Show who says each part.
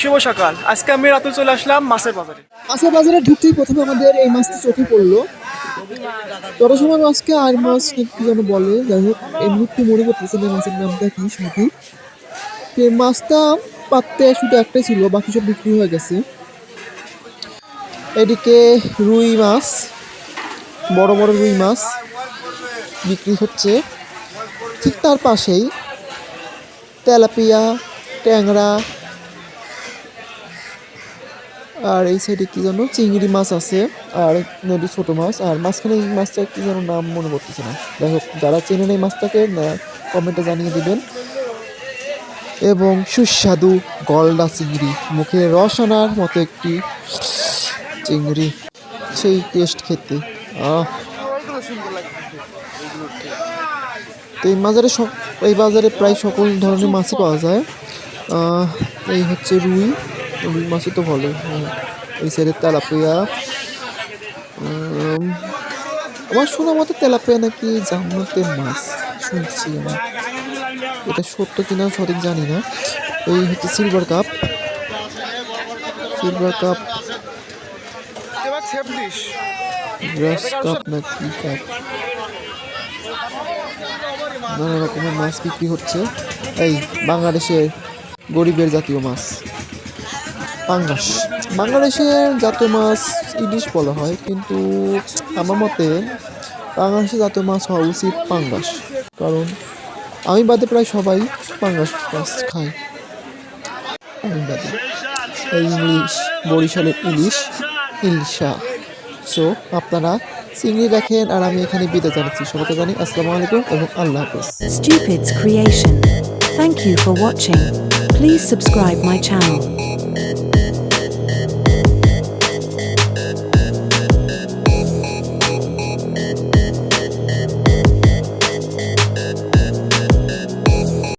Speaker 1: শুভ আজকে আমি রাতে চলে আসলাম মাছের বাজারে।
Speaker 2: মাছের বাজারে ঢুকতেই প্রথমে আমাদের এই চোখে পড়ল। সময় মাছকে আর মাছ কি যেন বলে, যাই হোক একটু মনে মাছের নামটা কি এই মাছটা শুধু একটাই ছিল, বাকি সব বিক্রি হয়ে গেছে। এদিকে রুই মাছ, বড় বড় রুই মাছ বিক্রি হচ্ছে। ঠিক তার পাশেই তেলাপিয়া, ট্যাংরা আর এই সাইডে কি যেন চিংড়ি মাছ আছে আর নদী ছোট মাছ, আর মাঝখানে এই মাছটা কি যেন নাম মনে পড়তেছে না। হোক, যারা চেনেন এই মাছটাকে কমেন্টে জানিয়ে দিবেন। এবং সুস্বাদু গলদা চিংড়ি, মুখে রস আনার মতো একটি চিংড়ি, সেই টেস্ট খেতে। আহ। তো এই বাজারে সব, এই বাজারে প্রায় সকল ধরনের মাছই পাওয়া যায়। এই হচ্ছে রুই। রুই মাছই তো ভালো। এই সাইডে তেলাপিয়া আমার শোনা মতো তেলাপিয়া নাকি জান্নাতের মাছ শুনছি আমি। এটা সত্য কিনা সঠিক জানি না। এই হচ্ছে silver cup silver cup glass cup না কি কাপ নানা রকমের মাছ বিক্রি হচ্ছে। এই বাংলাদেশের গরিবের জাতীয় মাছ। পাঙ্গাস বাংলাদেশের জাতীয় মাছ ইলিশ বলা হয়, কিন্তু আমার মতে বাংলাদেশের জাতীয় মাছ হওয়া উচিত পাঙ্গাস কারণ আমি বাদে প্রায় সবাই পাঙ্গাস মাছ খায় আমি বাদে ইলিশ, বরিশালের ইলিশ, ইলিশা সো আপনারা চিংড়ি দেখেন আর আমি এখানে বিদায় জানাচ্ছি সবাইকে জানি, আসসালামু আলাইকুম এবং আল্লাহ হাফেজ
Speaker 3: creation. Thank you for watching. Please subscribe my channel.